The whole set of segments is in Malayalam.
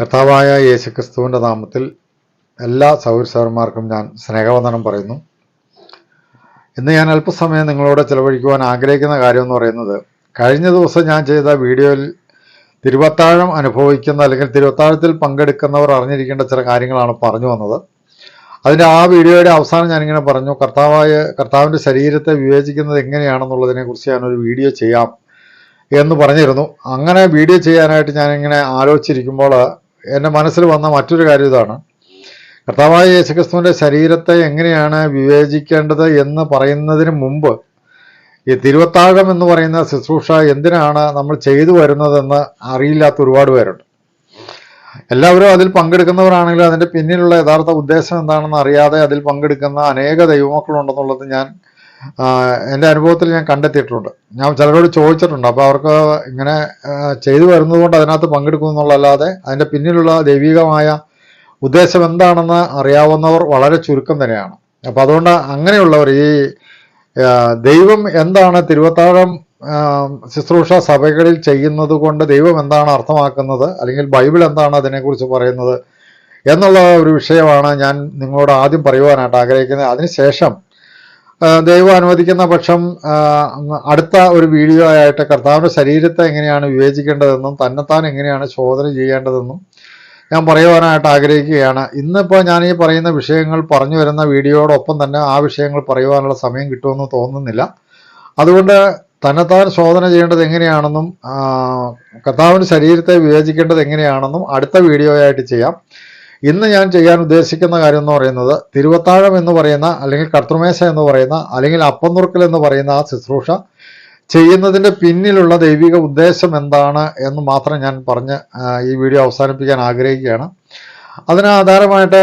കർത്താവായ യേശുക്രിസ്തുവിന്റെ നാമത്തിൽ എല്ലാ സൗരസവന്മാർക്കും ഞാൻ സ്നേഹവന്ദനം പറയുന്നു. ഇന്ന് ഞാൻ അല്പസമയം നിങ്ങളോട് ചിലവഴിക്കുവാൻ ആഗ്രഹിക്കുന്ന കാര്യം എന്ന് പറയുന്നത് കഴിഞ്ഞ ദിവസം ഞാൻ ചെയ്ത വീഡിയോയിൽ തിരുവത്താഴം അനുഭവിക്കുന്ന അല്ലെങ്കിൽ തിരുവത്താഴത്തിൽ പങ്കെടുക്കുന്നവർ അറിഞ്ഞിരിക്കേണ്ട ചില കാര്യങ്ങളാണ് പറഞ്ഞു വന്നത്. അതിന്റെ ആ വീഡിയോയുടെ അവസാനം ഞാനിങ്ങനെ പറഞ്ഞു കർത്താവായ കർത്താവിന്റെ ശരീരത്തെ വിവേചിക്കുന്നത് എങ്ങനെയാണെന്നുള്ളതിനെക്കുറിച്ച് ഞാനൊരു വീഡിയോ ചെയ്യാം എന്ന് പറഞ്ഞിരുന്നു. അങ്ങനെ വീഡിയോ ചെയ്യാനായിട്ട് ഞാനിങ്ങനെ ആലോചിച്ചിരിക്കുമ്പോൾ എന്റെ മനസ്സിൽ വന്ന മറ്റൊരു കാര്യം ഇതാണ്. കർത്താവായ യേശുക്രിസ്തുവിന്റെ ശരീരത്തെ എങ്ങനെയാണ് വിവേചിക്കേണ്ടത് എന്ന് പറയുന്നതിന് മുമ്പ് ഈ തിരുവത്താഴം എന്ന് പറയുന്ന ശുശ്രൂഷ എന്തിനാണ് നമ്മൾ ചെയ്തു വരുന്നതെന്ന് അറിയില്ലാത്ത ഒരുപാട് പേരുണ്ട്. എല്ലാവരും അതിൽ പങ്കെടുക്കുന്നവരാണെങ്കിലും അതിന്റെ പിന്നിലുള്ള യഥാർത്ഥ ഉദ്ദേശം എന്താണെന്ന് അറിയാതെ അതിൽ പങ്കെടുക്കുന്ന അനേക ദൈവമക്കളുണ്ടെന്നുള്ളത് ഞാൻ എന്റെ അനുഭവത്തിൽ ഞാൻ കണ്ടെത്തിയിട്ടുണ്ട്. ഞാൻ ചിലരോട് ചോദിച്ചിട്ടുണ്ട്. അപ്പോൾ അവർക്ക് ഇങ്ങനെ ചെയ്തു വരുന്നതുകൊണ്ട് അതിനകത്ത് പങ്കെടുക്കുമെന്നുള്ളതല്ലാതെ അതിന്റെ പിന്നിലുള്ള ദൈവികമായ ഉദ്ദേശം എന്താണെന്ന് അറിയാവുന്നവർ വളരെ ചുരുക്കം തന്നെയാണ്. അപ്പോൾ അതുകൊണ്ട് അങ്ങനെയുള്ളവർ ഈ ദൈവം എന്താണ് തിരുവത്താഴം ശുശ്രൂഷ സഭകളിൽ ചെയ്യുന്നത് കൊണ്ട് ദൈവം എന്താണ് അർത്ഥമാക്കുന്നത് അല്ലെങ്കിൽ ബൈബിൾ എന്താണ് അതിനെക്കുറിച്ച് പറയുന്നത് എന്നുള്ള ഒരു വിഷയമാണ് ഞാൻ നിങ്ങളോട് ആദ്യം പറയുവാനായിട്ട് ആഗ്രഹിക്കുന്നത്. അതിനുശേഷം ദൈവം അനുവദിക്കുന്ന പക്ഷം അടുത്ത ഒരു വീഡിയോ ആയിട്ട് കർത്താവിന്റെ ശരീരത്തെ എങ്ങനെയാണ് വിവേചിക്കേണ്ടതെന്നും തന്നെത്താൻ എങ്ങനെയാണ് ശോധന ചെയ്യേണ്ടതെന്നും ഞാൻ പറയുവാനായിട്ട് ആഗ്രഹിക്കുകയാണ്. ഇന്നിപ്പോൾ ഞാൻ ഈ പറയുന്ന വിഷയങ്ങൾ പറഞ്ഞു വരുന്ന വീഡിയോടൊപ്പം തന്നെ ആ വിഷയങ്ങൾ പറയുവാനുള്ള സമയം കിട്ടുമെന്ന് തോന്നുന്നില്ല. അതുകൊണ്ട് തന്നെത്താൻ ശോധന ചെയ്യേണ്ടത് എങ്ങനെയാണെന്നും കർത്താവിന്റെ ശരീരത്തെ വിവേചിക്കേണ്ടത് എങ്ങനെയാണെന്നും അടുത്ത വീഡിയോ ആയിട്ട് ചെയ്യാം. ഇന്ന് ഞാൻ ചെയ്യാൻ ഉദ്ദേശിക്കുന്ന കാര്യം എന്ന് പറയുന്നത് തിരുവത്താഴം എന്ന് പറയുന്ന അല്ലെങ്കിൽ കർത്തൃമേശ എന്ന് പറയുന്ന അല്ലെങ്കിൽ അപ്പനുറുക്കൽ എന്ന് പറയുന്ന ആ ശുശ്രൂഷ ചെയ്യുന്നതിന്റെ പിന്നിലുള്ള ദൈവിക ഉദ്ദേശം എന്താണ് എന്ന് മാത്രം ഞാൻ പറഞ്ഞ് ഈ വീഡിയോ അവസാനിപ്പിക്കാൻ ആഗ്രഹിക്കുകയാണ്. അതിന് ആധാരമായിട്ട്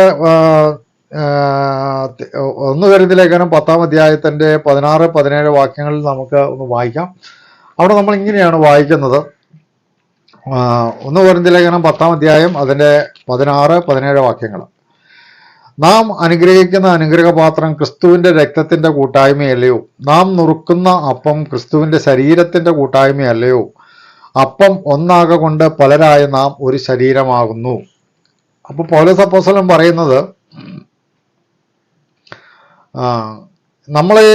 ഒന്ന് കരുതി ലേഖനം പത്താം അധ്യായത്തിന്റെ പതിനാറ് പതിനേഴ് വാക്യങ്ങളിൽ നമുക്ക് ഒന്ന് വായിക്കാം. അവിടെ നമ്മൾ ഇങ്ങനെയാണ് വായിക്കുന്നത്. ഒന്ന് പറഞ്ഞ ലേഖനം പത്താം അധ്യായം അതിന്റെ പതിനാറ് പതിനേഴ് വാക്യങ്ങൾ. നാം അനുഗ്രഹിക്കുന്ന അനുഗ്രഹപാത്രം ക്രിസ്തുവിന്റെ രക്തത്തിന്റെ കൂട്ടായ്മയല്ലയോ? നാം നുറുക്കുന്ന അപ്പം ക്രിസ്തുവിന്റെ ശരീരത്തിന്റെ കൂട്ടായ്മയല്ലയോ? അപ്പം ഒന്നാകെ കൊണ്ട് പലരായ നാം ഒരു ശരീരമാകുന്നു. അപ്പോൾ പൗലോസ് അപ്പോസ്തലൻ പറയുന്നത് ഈ,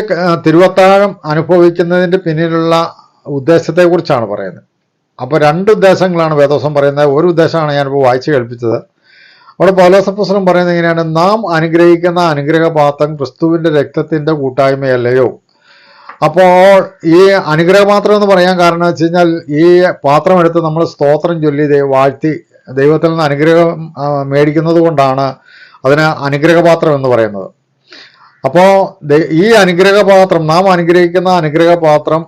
തിരുവത്താഴം അനുഭവിക്കുന്നതിന്റെ പിന്നിലുള്ള ഉദ്ദേശത്തെക്കുറിച്ചാണ് പറയുന്നത്. അപ്പോൾ രണ്ട് ഉദ്ദേശങ്ങളാണ് വേദോസം പറയുന്നത്. ഒരു ഉദ്ദേശമാണ് ഞാനിപ്പോൾ വായിച്ചു കേൾപ്പിച്ചത്. അവിടെ പൗലോസപ്പുസ്തകം പറയുന്നത് എങ്ങനെയാണ്? നാം അനുഗ്രഹിക്കുന്ന അനുഗ്രഹപാത്രം ക്രിസ്തുവിന്റെ രക്തത്തിന്റെ കൂട്ടായ്മയല്ലയോ? അപ്പോൾ ഈ അനുഗ്രഹപാത്രം എന്ന് പറയാൻ കാരണം വെച്ച് കഴിഞ്ഞാൽ ഈ പാത്രം എടുത്ത് നമ്മൾ സ്തോത്രം ചൊല്ലി വാഴ്ത്തി ദൈവത്തിൽ നിന്ന് അനുഗ്രഹം മേടിക്കുന്നത് കൊണ്ടാണ് അതിന് അനുഗ്രഹപാത്രം എന്ന് പറയുന്നത്. അപ്പോൾ ഈ അനുഗ്രഹപാത്രം നാം അനുഗ്രഹിക്കുന്ന അനുഗ്രഹപാത്രം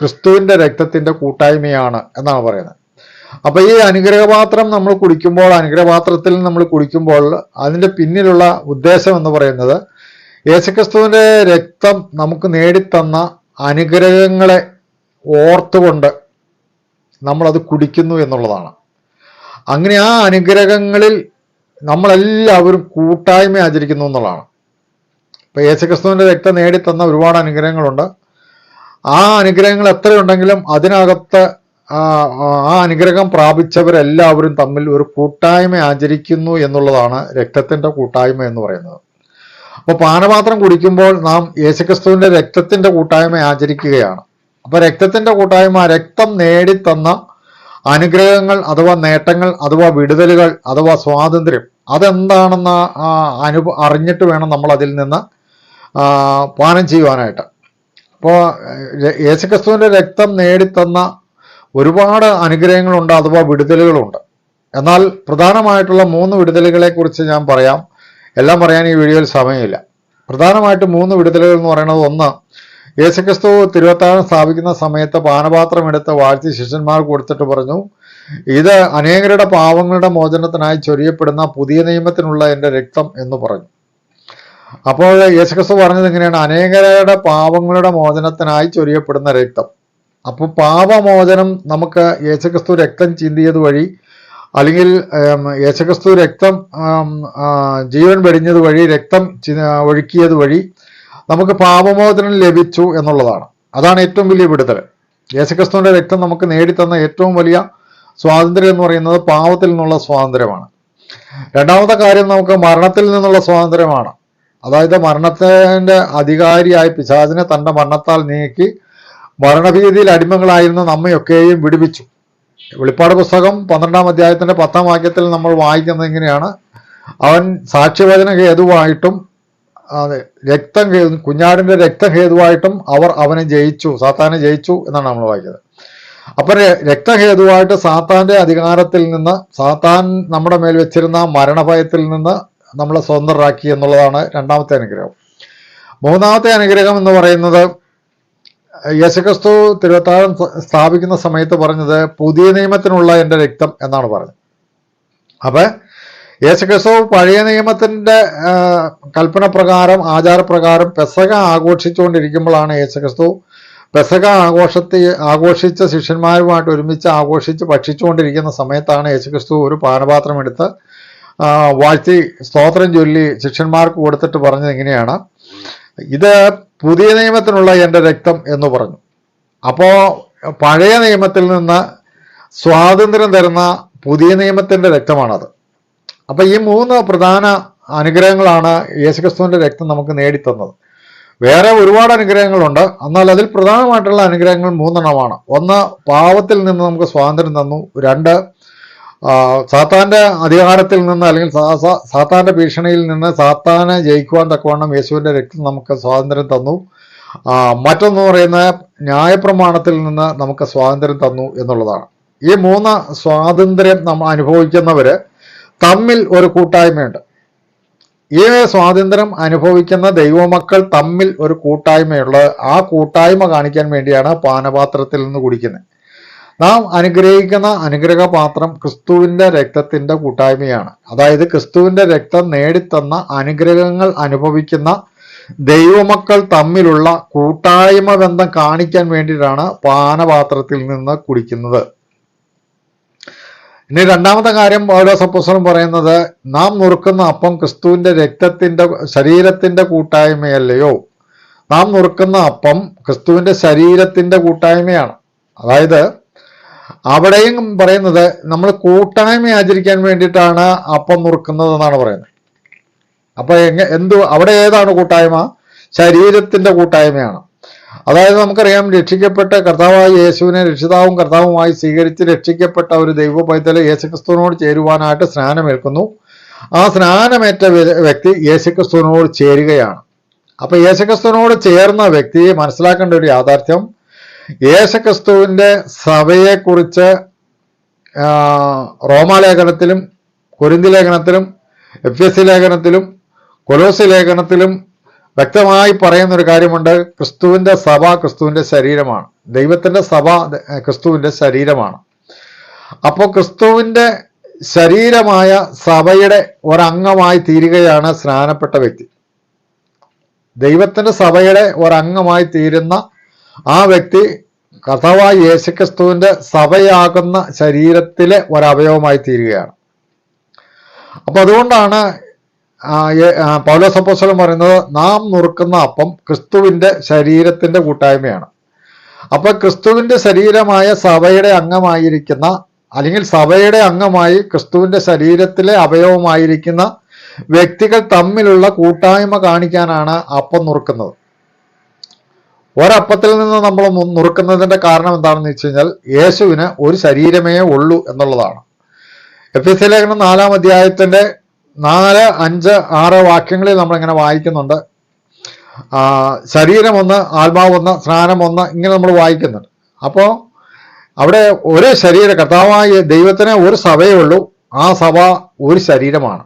ക്രിസ്തുവിന്റെ രക്തത്തിന്റെ കൂട്ടായ്മയാണ് എന്നാണ് പറയുന്നത്. അപ്പൊ ഈ അനുഗ്രഹപാത്രം നമ്മൾ കുടിക്കുമ്പോൾ അനുഗ്രഹപാത്രത്തിൽ നമ്മൾ കുടിക്കുമ്പോൾ അതിന്റെ പിന്നിലുള്ള ഉദ്ദേശം എന്ന് പറയുന്നത് യേശുക്രിസ്തുവിന്റെ രക്തം നമുക്ക് നേടിത്തന്ന അനുഗ്രഹങ്ങളെ ഓർത്തുകൊണ്ട് നമ്മളത് കുടിക്കുന്നു എന്നുള്ളതാണ്. അങ്ങനെ ആ അനുഗ്രഹങ്ങളിൽ നമ്മളെല്ലാവരും കൂട്ടായ്മ ആചരിക്കുന്നു എന്നുള്ളതാണ്. ഇപ്പൊ യേശുക്രിസ്തുവിന്റെ രക്തം നേടിത്തന്ന ഒരുപാട് അനുഗ്രഹങ്ങളുണ്ട്. ആ അനുഗ്രഹങ്ങൾ എത്രയുണ്ടെങ്കിലും അതിനകത്ത് ആ അനുഗ്രഹം പ്രാപിച്ചവരെല്ലാവരും തമ്മിൽ ഒരു കൂട്ടായ്മ ആചരിക്കുന്നു എന്നുള്ളതാണ് രക്തത്തിന്റെ കൂട്ടായ്മ എന്ന് പറയുന്നത്. അപ്പോൾ പാനപാത്രം കുടിക്കുമ്പോൾ നാം യേശുക്രിസ്തുവിന്റെ രക്തത്തിന്റെ കൂട്ടായ്മ ആചരിക്കുകയാണ്. അപ്പോൾ രക്തത്തിന്റെ കൂട്ടായ്മ രക്തം നേടിത്തന്ന അനുഗ്രഹങ്ങൾ അഥവാ നേട്ടങ്ങൾ അഥവാ വിടുതലുകൾ അഥവാ സ്വാതന്ത്ര്യം അതെന്താണെന്ന് അനുഭ അറിഞ്ഞിട്ട് വേണം നമ്മൾ അതിൽ നിന്ന് പാനം ചെയ്യുവാനായിട്ട്. അപ്പോൾ യേശുക്രിസ്തുവിന്റെ രക്തം നേടിത്തന്ന ഒരുപാട് അനുഗ്രഹങ്ങളുണ്ട് അഥവാ വിടുതലുകളുണ്ട്. എന്നാൽ പ്രധാനമായിട്ടുള്ള മൂന്ന് വിടുതലുകളെ കുറിച്ച് ഞാൻ പറയാം. എല്ലാം പറയാൻ ഈ വീഡിയോയിൽ സമയമില്ല. പ്രധാനമായിട്ട് മൂന്ന് വിടുതലുകൾ എന്ന് പറയുന്നത് ഒന്ന് യേശുക്രിസ്തു തിരുവത്താഴം സ്ഥാപിക്കുന്ന സമയത്ത് പാനപാത്രം എടുത്ത് വാഴ്ത്തി ശിഷ്യന്മാർ കൊടുത്തിട്ട് പറഞ്ഞു ഇത് അനേകരുടെ പാവങ്ങളുടെ മോചനത്തിനായി ചൊരിയപ്പെടുന്ന പുതിയ നിയമത്തിനുള്ള എന്റെ രക്തം എന്ന് പറഞ്ഞു. അപ്പോൾ യേശുക്രിസ്തു പറഞ്ഞത് എങ്ങനെയാണ് അനേകരുടെ പാവങ്ങളുടെ മോചനത്തിനായി ചൊരിയപ്പെടുന്ന രക്തം. അപ്പോൾ പാപമോചനം നമുക്ക് യേശുക്രിസ്തു രക്തം ചിന്തിയത് വഴി അല്ലെങ്കിൽ യേശുക്രിസ്തു രക്തം ജീവൻ വെടിഞ്ഞത് വഴി രക്തം ഒഴുക്കിയത് വഴി നമുക്ക് പാപമോചനം ലഭിച്ചു എന്നുള്ളതാണ്. അതാണ് ഏറ്റവും വലിയ വിടുതൽ. യേശുക്രിസ്തുവിന്റെ രക്തം നമുക്ക് നേടിത്തന്ന ഏറ്റവും വലിയ സ്വാതന്ത്ര്യം എന്ന് പറയുന്നത് പാവത്തിൽ നിന്നുള്ള സ്വാതന്ത്ര്യമാണ്. രണ്ടാമത്തെ കാര്യം നമുക്ക് മരണത്തിൽ നിന്നുള്ള സ്വാതന്ത്ര്യമാണ്. അതായത് മരണത്തിന്റെ അധികാരിയായ പിശാചിനെ തന്റെ മരണത്താൽ നീക്കി മരണഭീതിയിൽ അടിമകളായിരുന്ന നമ്മയൊക്കെയും വിടുവിച്ചു. വെളിപ്പാട് പുസ്തകം പന്ത്രണ്ടാം അധ്യായത്തിന്റെ പത്താം വാക്യത്തിൽ നമ്മൾ വായിക്കുന്നത് എങ്ങനെയാണ് അവൻ സാക്ഷ്യവചന ഹേതുവായിട്ടും രക്തം കുഞ്ഞാടിന്റെ രക്തം ഹേതുവായിട്ടും അവർ അവനെ ജയിച്ചു സാത്താനെ ജയിച്ചു എന്നാണ് നമ്മൾ വായിക്കുന്നത്. അപ്പം രക്തഹേതുവായിട്ട് സാത്താന്റെ അധികാരത്തിൽ നിന്ന് സാത്താൻ നമ്മുടെ മേൽ വെച്ചിരുന്ന മരണഭയത്തിൽ നിന്ന് നമ്മളെ സ്വതന്ത്രരാക്കി എന്നുള്ളതാണ് രണ്ടാമത്തെ അനുഗ്രഹം. മൂന്നാമത്തെ അനുഗ്രഹം എന്ന് പറയുന്നത് യേശുക്രിസ്തു തിരുവത്താഴം സ്ഥാപിക്കുന്ന സമയത്ത് പറഞ്ഞത് പുതിയ നിയമത്തിനുള്ള എന്റെ രക്തം എന്നാണ് പറഞ്ഞത്. അപ്പൊ യേശുക്രിസ്തു പഴയ നിയമത്തിന്റെ കൽപ്പന പ്രകാരം ആചാരപ്രകാരം പെസക ആഘോഷിച്ചുകൊണ്ടിരിക്കുമ്പോഴാണ് യേശുക്രിസ്തു പെസക ആഘോഷത്തെ ആഘോഷിച്ച ശിഷ്യന്മാരുമായിട്ട് ഒരുമിച്ച് ആഘോഷിച്ച് ഭക്ഷിച്ചുകൊണ്ടിരിക്കുന്ന സമയത്താണ് യേശുക്രിസ്തു ഒരു പാനപാത്രം എടുത്ത് വാഴ്ത്തി സ്തോത്രം ചൊല്ലി ശിഷ്യന്മാർക്ക് കൊടുത്തിട്ട് പറഞ്ഞത് എങ്ങനെയാണ് ഇത് പുതിയ നിയമത്തിനുള്ള എന്റെ രക്തം എന്ന് പറഞ്ഞു. അപ്പോൾ പഴയ നിയമത്തിൽ നിന്ന് സ്വാതന്ത്ര്യം തരുന്ന പുതിയ നിയമത്തിന്റെ രക്തമാണത്. അപ്പോൾ ഈ മൂന്ന് പ്രധാന അനുഗ്രഹങ്ങളാണ് യേശുക്രിസ്തുവിന്റെ രക്തം നമുക്ക് നേടിത്തന്നത്. വേറെ ഒരുപാട് അനുഗ്രഹങ്ങളുണ്ട്. എന്നാൽ അതിൽ പ്രധാനമായിട്ടുള്ള അനുഗ്രഹങ്ങൾ മൂന്നെണ്ണമാണ്. ഒന്ന് പാവത്തിൽ നിന്ന് നമുക്ക് സ്വാതന്ത്ര്യം തന്നു. രണ്ട് സാത്താന്റെ അധികാരത്തിൽ നിന്ന് അല്ലെങ്കിൽ സാത്താന്റെ ഭീഷണിയിൽ നിന്ന് സാത്താനെ ജയിക്കുവാൻ തക്കവണ്ണം യേശുവിന്റെ രക്തം നമുക്ക് സ്വാതന്ത്ര്യം തന്നു. മറ്റൊന്ന് പറയുന്ന ന്യായപ്രമാണത്തിൽ നിന്ന് നമുക്ക് സ്വാതന്ത്ര്യം തന്നു എന്നുള്ളതാണ്. ഈ മൂന്ന് സ്വാതന്ത്ര്യം നമ്മൾ അനുഭവിക്കുന്നവര് തമ്മിൽ ഒരു കൂട്ടായ്മയുണ്ട്. ഈ സ്വാതന്ത്ര്യം അനുഭവിക്കുന്ന ദൈവമക്കൾ തമ്മിൽ ഒരു കൂട്ടായ്മയുള്ളത്. ആ കൂട്ടായ്മ കാണിക്കാൻ വേണ്ടിയാണ് പാനപാത്രത്തിൽ നിന്ന് കുടിക്കുന്നത്. നാം അനുഗ്രഹിക്കുന്ന അനുഗ്രഹപാത്രം ക്രിസ്തുവിന്റെ രക്തത്തിന്റെ കൂട്ടായ്മയാണ്. അതായത് ക്രിസ്തുവിന്റെ രക്തം നേടിത്തന്ന അനുഗ്രഹങ്ങൾ അനുഭവിക്കുന്ന ദൈവമക്കൾ തമ്മിലുള്ള കൂട്ടായ്മ ബന്ധം കാണിക്കാൻ വേണ്ടിയിട്ടാണ് പാനപാത്രത്തിൽ നിന്ന് കുടിക്കുന്നത്. ഇനി രണ്ടാമത്തെ കാര്യം ഓരോ സപ്പോസറും പറയുന്നത് നാം നുറുക്കുന്ന അപ്പം ക്രിസ്തുവിന്റെ രക്തത്തിന്റെ ശരീരത്തിന്റെ കൂട്ടായ്മയല്ലയോ? നാം നുറുക്കുന്ന അപ്പം ക്രിസ്തുവിന്റെ ശരീരത്തിന്റെ കൂട്ടായ്മയാണ്. അതായത് അവിടെയും പറയുന്നത് നമ്മൾ കൂട്ടായ്മ ആചരിക്കാൻ വേണ്ടിയിട്ടാണ് അപ്പം നുറുക്കുന്നത് എന്നാണ് പറയുന്നത്. അപ്പൊ എങ്ങ എന്തു അവിടെ ഏതാണ് കൂട്ടായ്മ? ശരീരത്തിന്റെ കൂട്ടായ്മയാണ്. അതായത് നമുക്കറിയാം രക്ഷിക്കപ്പെട്ട കർത്താവായ യേശുവിനെ രക്ഷിതാവും കർത്താവുമായി സ്വീകരിച്ച് രക്ഷിക്കപ്പെട്ട ഒരു ദൈവ പൈതൽ യേശുക്രിസ്തുവിനോട് ചേരുവാനായിട്ട് സ്നാനമേൽക്കുന്നു. ആ സ്നാനമേറ്റ വ്യ- വ്യക്തി യേശുക്രിസ്തുവിനോട് ചേരുകയാണ്. അപ്പൊ യേശുക്രിസ്തുവിനോട് ചേർന്ന വ്യക്തിയെ മനസ്സിലാക്കേണ്ട ഒരു യാഥാർത്ഥ്യം യേശുക്രിസ്തുവിന്റെ സഭയെക്കുറിച്ച് റോമാലേഖനത്തിലും കൊരിന്തി ലേഖനത്തിലും എഫ് എസ് സി ലേഖനത്തിലും കൊലോസി ലേഖനത്തിലും വ്യക്തമായി പറയുന്ന ഒരു കാര്യമുണ്ട്. ക്രിസ്തുവിന്റെ സഭ ക്രിസ്തുവിന്റെ ശരീരമാണ്. ദൈവത്തിന്റെ സഭ ക്രിസ്തുവിന്റെ ശരീരമാണ്. അപ്പോൾ ക്രിസ്തുവിന്റെ ശരീരമായ സഭയുടെ ഒരംഗമായി തീരുകയാണ് സ്നാനപ്പെട്ട വ്യക്തി. ദൈവത്തിന്റെ സഭയുടെ ഒരംഗമായി തീരുന്ന ആ വ്യക്തി കർത്താവായ യേശുക്രിസ്തുവിന്റെ സഭയാകുന്ന ശരീരത്തിലെ ഒരവയവമായി തീരുകയാണ്. അപ്പോൾ അതുകൊണ്ടാണ് ആ, ഏ- പൗലോസ് അപ്പോസ്തലൻ പറയുന്നത് നാം നുറുക്കുന്ന അപ്പം ക്രിസ്തുവിന്റെ ശരീരത്തിന്റെ കൂട്ടായ്മയാണ്. അപ്പോൾ ക്രിസ്തുവിന്റെ ശരീരമായ സഭയുടെ അംഗമായിരിക്കുന്ന അല്ലെങ്കിൽ സഭയുടെ അംഗമായി ക്രിസ്തുവിന്റെ ശരീരത്തിലെ അവയവമായിരിക്കുന്ന വ്യക്തികൾ തമ്മിലുള്ള കൂട്ടായ്മ കാണിക്കാനാണ് അപ്പം നുറുക്കുന്നത്. ഒരപ്പത്തിൽ നിന്ന് നമ്മൾ നുറുക്കുന്നതിന്റെ കാരണം എന്താണെന്ന് വെച്ച് കഴിഞ്ഞാൽ യേശുവിന് ഒരു ശരീരമേ ഉള്ളൂ എന്നുള്ളതാണ്. എഫ് എസ് ലേഖനം നാലാം അധ്യായത്തിന്റെ നാല് അഞ്ച് ആറ് വാക്യങ്ങളിൽ നമ്മളിങ്ങനെ വായിക്കുന്നുണ്ട്. ശരീരമൊന്ന് ശരീരം ഒന്ന് ആത്മാവ് ഒന്ന് സ്നാനം ഒന്ന് ഇങ്ങനെ നമ്മൾ വായിക്കുന്നുണ്ട്. അപ്പോൾ അവിടെ ഒരു ശരീര കർത്താവായ ദൈവത്തിന് ഒരു സഭയേ ഉള്ളൂ. ആ സഭ ഒരു ശരീരമാണ്.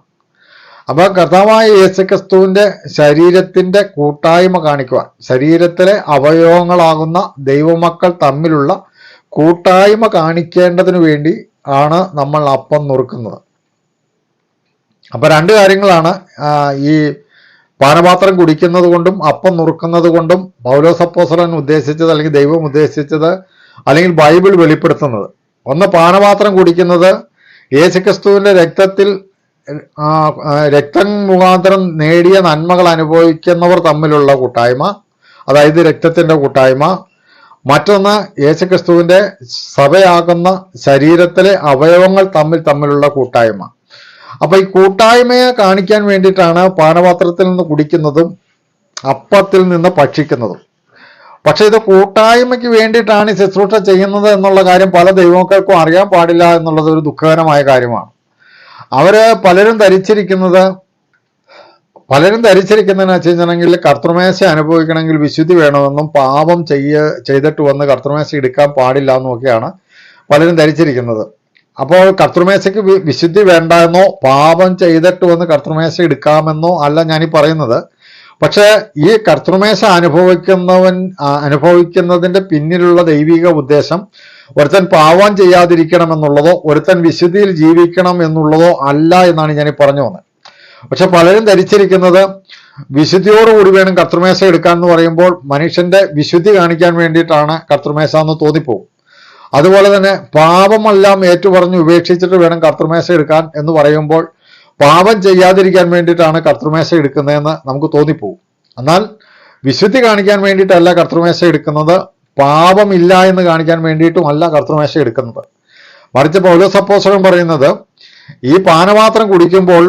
അപ്പൊ കർത്താവായ യേശുക്രിസ്തുവിന്റെ ശരീരത്തിന്റെ കൂട്ടായ്മ കാണിക്കുവാൻ ശരീരത്തിലെ അവയവങ്ങളാകുന്ന ദൈവമക്കൾ തമ്മിലുള്ള കൂട്ടായ്മ കാണിക്കേണ്ടതിനു വേണ്ടി ആണ് നമ്മൾ അപ്പം നുറുക്കുന്നത്. അപ്പോൾ രണ്ട് കാര്യങ്ങളാണ് ഈ പാനപാത്രം കുടിക്കുന്നത് കൊണ്ടും അപ്പം നുറുക്കുന്നത് കൊണ്ടും പൗലോസപ്പോസലൻ ഉദ്ദേശിച്ചത് അല്ലെങ്കിൽ ദൈവം ഉദ്ദേശിച്ചത് അല്ലെങ്കിൽ ബൈബിൾ വെളിപ്പെടുത്തുന്നത്. ഒന്ന് പാനപാത്രം കുടിക്കുന്നത് യേശുക്രിസ്തുവിന്റെ രക്തത്തിൽ രക്തം മുഖാന്തരം നേടിയ നന്മകൾ അനുഭവിക്കുന്നവർ തമ്മിലുള്ള കൂട്ടായ്മ അതായത് രക്തത്തിന്റെ കൂട്ടായ്മ. മറ്റൊന്ന് യേശുക്രിസ്തുവിന്റെ സഭയാകുന്ന ശരീരത്തിലെ അവയവങ്ങൾ തമ്മിൽ തമ്മിലുള്ള കൂട്ടായ്മ. അപ്പൊ ഈ കൂട്ടായ്മയെ കാണിക്കാൻ വേണ്ടിയിട്ടാണ് പാനപാത്രത്തിൽ നിന്ന് കുടിക്കുന്നതും അപ്പത്തിൽ നിന്ന് ഭക്ഷിക്കുന്നതും. പക്ഷേ ഇത് കൂട്ടായ്മയ്ക്ക് വേണ്ടിയിട്ടാണ് ശുശ്രൂഷ ചെയ്യുന്നത് എന്നുള്ള കാര്യം പല ദൈവങ്ങൾക്കും അറിയാൻ പാടില്ല എന്നുള്ളത് ഒരു ദുഃഖകരമായ കാര്യമാണ്. അവർ പലരും ധരിച്ചിരിക്കുന്നത് പലരും ധരിച്ചിരിക്കുന്നതെന്ന് വെച്ച് കഴിഞ്ഞിട്ടുണ്ടെങ്കിൽ കർത്തൃമേശ അനുഭവിക്കണമെങ്കിൽ വിശുദ്ധി വേണമെന്നും പാപം ചെയ്യ ചെയ്തിട്ട് വന്ന് കർത്തൃമേശ എടുക്കാൻ പാടില്ല എന്നൊക്കെയാണ് പലരും ധരിച്ചിരിക്കുന്നത്. അപ്പോൾ കർത്തൃമേശയ്ക്ക് വിശുദ്ധി വേണ്ട എന്നോ പാപം ചെയ്തിട്ട് വന്ന് കർത്തൃമേശ എടുക്കാമെന്നോ അല്ല ഞാനീ പറയുന്നത്. പക്ഷേ ഈ കർത്തൃമേശ അനുഭവിക്കുന്നവൻ അനുഭവിക്കുന്നതിന്റെ പിന്നിലുള്ള ദൈവിക ഉദ്ദേശം ഒരുത്തൻ പാവാൻ ചെയ്യാതിരിക്കണം എന്നുള്ളതോ ഒരുത്തൻ വിശുദ്ധിയിൽ ജീവിക്കണം എന്നുള്ളതോ അല്ല എന്നാണ് ഞാൻ പറഞ്ഞു വന്നത്. പക്ഷെ പലരും ധരിച്ചിരിക്കുന്നത് വിശുദ്ധിയോടുകൂടി വേണം കർത്തൃമേശ എടുക്കാൻ എന്ന് പറയുമ്പോൾ മനുഷ്യന്റെ വിശുദ്ധി കാണിക്കാൻ വേണ്ടിയിട്ടാണ് കർത്തൃമേശ എന്ന് തോന്നിപ്പോകും. അതുപോലെ തന്നെ പാപമെല്ലാം ഏറ്റുപറഞ്ഞ് ഉപേക്ഷിച്ചിട്ട് വേണം കർത്തൃമേശ എടുക്കാൻ എന്ന് പറയുമ്പോൾ പാപം ചെയ്യാതിരിക്കാൻ വേണ്ടിയിട്ടാണ് കർത്തൃമേശ എടുക്കുന്നതെന്ന് നമുക്ക് തോന്നിപ്പോകും. എന്നാൽ വിശുദ്ധി കാണിക്കാൻ വേണ്ടിയിട്ടല്ല കർത്തൃമേശ എടുക്കുന്നത്. പാപമില്ല എന്ന് കാണിക്കാൻ വേണ്ടിയിട്ടും അല്ല കർത്തൃമേശ എടുക്കുന്നത്. മറിച്ച് പൗലോസപ്പോസകം പറയുന്നത് ഈ പാനപാത്രം കുടിക്കുമ്പോൾ